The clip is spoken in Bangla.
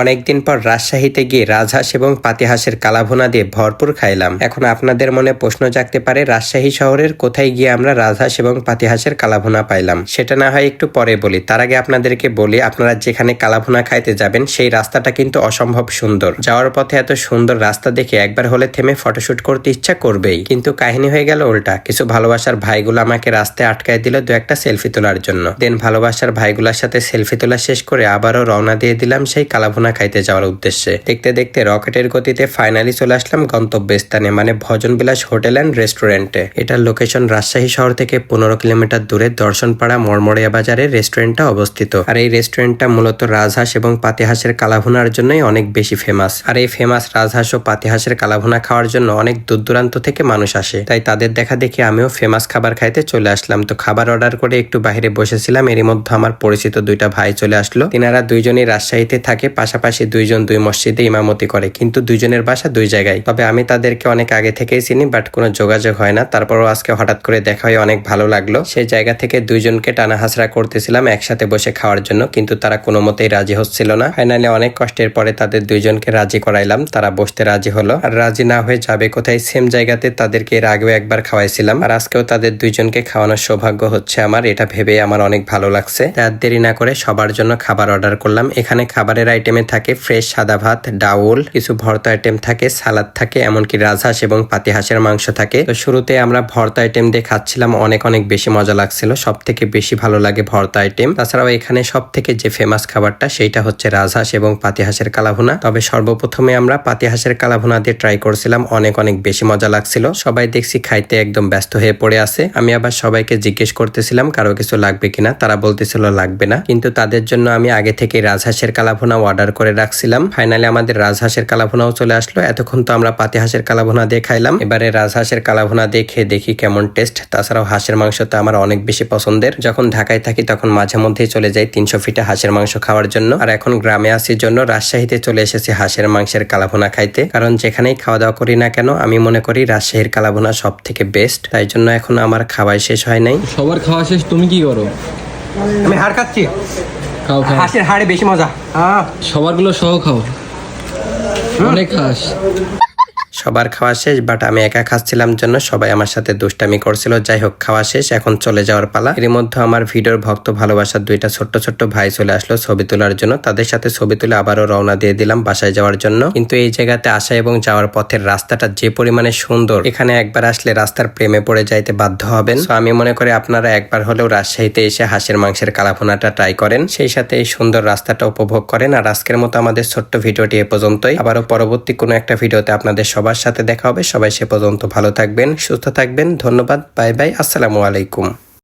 অনেকদিন পর রাজশাহীতে গিয়ে রাজহাঁস এবং পাতিহাঁসের কালাভুনা দিয়ে ভরপুর খাইলাম। এখন আপনাদের মনে প্রশ্ন জাগতে পারে, রাজশাহী শহরের কোথায় গিয়ে আমরা রাজহাঁস এবং পাতিহাঁসের কালাভুনা পাইলাম? সেটা না হয় একটু পরে বলি। তার আগে আপনাদেরকে বলি, আপনারা যেখানে কালাভুনা খাইতে যাবেন, সেই রাস্তাটা কিন্তু অসম্ভব সুন্দর। যাওয়ার পথে এত সুন্দর রাস্তা দেখে একবার হলে থেমে ফটোশুট করতে ইচ্ছা করবেই। কিন্তু কাহিনী হয়ে গেল উল্টা। কিছু ভালোবাসার ভাইগুলো আমাকে রাস্তায় আটকায় দিল দু একটা সেলফি তোলার জন্য। দেন ভালোবাসার ভাইগুলোর সাথে সেলফি তোলা শেষ করে আবারও রওনা দিয়ে দিলাম সেই কালাভুনা খাইতে যাওয়ার উদ্দেশ্যে। দেখতে দেখতে রকেটের গতিতে ফাইনালি চলে আসলাম গন্তব্যস্থানে মানে ভজন বিলাস হোটেল অ্যান্ড রেস্টুরেন্টে এটার লোকেশন রাজশাহী শহর থেকে পনেরো কিলোমিটার দূরে দর্শনপাড়া মরমরিয়া বাজারে রেস্টুরেন্টটা অবস্থিত। আর এই রেস্টুরেন্টটা মূলত রাজহাঁস এবং পাতিহাঁসের কালাভুনার জন্যই অনেক বেশি ফেমাস আর এই ফেমাস রাজহাঁস ও পাতিহাঁসের কালাভুনা খাওয়ার জন্য অনেক দূর দূরান্ত থেকে মানুষ আসে। তাই তাদের দেখা দেখে আমিও ফেমাস খাবার খাইতে চলে আসলাম। তো খাবার অর্ডার করে একটু বাইরে বসেছিলাম। এরই মধ্যে আমার পরিচিত দুইটা ভাই চলে আসলো। তিনারা দুইজনই রাজশাহীতে থাকে, পাশাপাশি দুইজন দুই মসজিদে ইমামতি করে, কিন্তু দুইজনের বাসা দুই জায়গায়। তবে আমি তাদেরকে অনেক আগে থেকেই চিনি, বাট কোনো যোগাযোগ হয় না। তারপরও আজকে হঠাৎ করে দেখা অনেক ভালো লাগল। সেই জায়গা থেকে দুইজনকে টানা হাসরা করতেছিলাম একসাথে বসে খাওয়ার জন্য, কিন্তু তারা কোনো মতেই রাজি হচ্ছিল না। ফাইনালি অনেক কষ্টের পরে তাদের দুইজনকে রাজি করাইলাম, তারা বসতে রাজি হলো। আর রাজি না হয়ে যাবে কোথায় সেম জায়গাতে তাদেরকে এর আগেও একবার খাওয়াইছিলাম। আর আজকেও তাদের দুইজনকে খাওয়ানোর সৌভাগ্য হচ্ছে আমার, এটা ভেবে আমার অনেক ভালো লাগছে। তাই আর দেরি না করে সবার জন্য খাবার অর্ডার করলাম। এখানে খাবারের আইটেমে থাকে ফ্রেশ সাদা ভাত, ডাউল, কিছু ভর্তা আইটেম থাকে, সালাদ থাকে, এমনকি রাজহাঁস এবং পাতি হাঁসের মাংস থাকে। তো শুরুতে আমরা ভর্তা আইটেম দিয়ে খাচ্ছিলাম, অনেক অনেক বেশি মজা লাগছিল সব থেকে বেশি ভালো লাগে ভর্তা আইটেম। তাছাড়াও এখানে সব থেকে যে ফেমাস খাবারটা, সেইটা হচ্ছে রাজহাঁস এবং পাতি হাঁসের কালাভুনা। তবে সর্বপ্রথমে আমরা পাতি হাঁসের কালাভুনা দিয়ে ট্রাই করছিলাম, অনেক অনেক বেশি মজা লাগছিল। সবাই দেখছি খাইতে একদম ব্যস্ত হয়ে পড়ে আছে। আমি আবার সবাইকে জিজ্ঞেস করতেছিলাম, কারও কিছু লাগবে কিনা? তারা বলতেছিল, লাগবে না। কিন্তু তাদের জন্য আমি আগে থেকে রাজহাঁসের কালাভুনা অর্ডার করে রাখছিলাম। ফাইনালি আমাদের রাজহাঁসের কালাভুনাও চলে আসলো। এতক্ষণ তো আমরা পাতি হাঁসের কালাভুনা দিয়ে খাইলাম। এবারে রাজহাঁসের কালাভুনা দিয়ে খেয়ে দেখি কেমন টেস্ট তাছাড়াও হাঁসের মাংস তো আমার অনেক বেশি পছন্দের। যখন ঢাকায় থাকি তখন মাঝে মধ্যেই চলে যাই তিনশো ফিটে হাঁসের মাংস খাওয়ার জন্য। আর এখন গ্রামে আসির জন্য রাজশাহীতে চলে এসেছি হাঁসের মাংসের কালাভুনা খাইতে। কারণ যেখানেই খাওয়া দাওয়া করি না কেন আমি মনে করি রাজশাহীর কালাভুনা সব থেকে বেস্ট তাই জন্য এখন আমার খাওয়াই শেষ হয় নাই। সবার খাওয়া শেষ তুমি কি করো? আমি হাড় খাচ্ছি। খাও খাও। হাঁসের হাড়ে বেশি মজা। সবারগুলো সহ খাও। অনেক খাস সবার খাওয়া শেষ বাট আমি একা খাচ্ছিলাম জন্য সবাই আমার সাথে দুষ্টামি করছিল। যাই হোক খাওয়া শেষ, এখন চলে যাওয়ার পালা। এর মধ্যে আমার ভিডিওর ভক্ত ভালোবাসার দুইটা ছোট্ট ছোট্ট ভাই চলে আসলো ছবি তোলার জন্য। তাদের সাথে ছবি তুলে আবারও রওনা দিয়ে দিলাম বাসায় যাওয়ার জন্য। কিন্তু এই জায়গাতে আসা এবং যাওয়ার পথের রাস্তাটা যে পরিমাণে সুন্দর, এখানে একবার আসলে রাস্তার প্রেমে পড়ে যাইতে বাধ্য হবেন। তো আমি মনে করি আপনারা একবার হলেও রাজশাহীতে এসে হাঁসের, মাংসের কালাভুনাটা ট্রাই করেন। সেই সাথে এই সুন্দর রাস্তাটা উপভোগ করেন। আর আজকের মতো আমাদের ছোট্ট ভিডিওটি এ পর্যন্তই। আবারও পরবর্তী কোনো একটা ভিডিওতে আপনাদের সবার সাথে দেখা হবে। সবাই সে পর্যন্ত ভালো থাকবেন, সুস্থ থাকবেন। ধন্যবাদ, বাই বাই, আসসালামু আলাইকুম।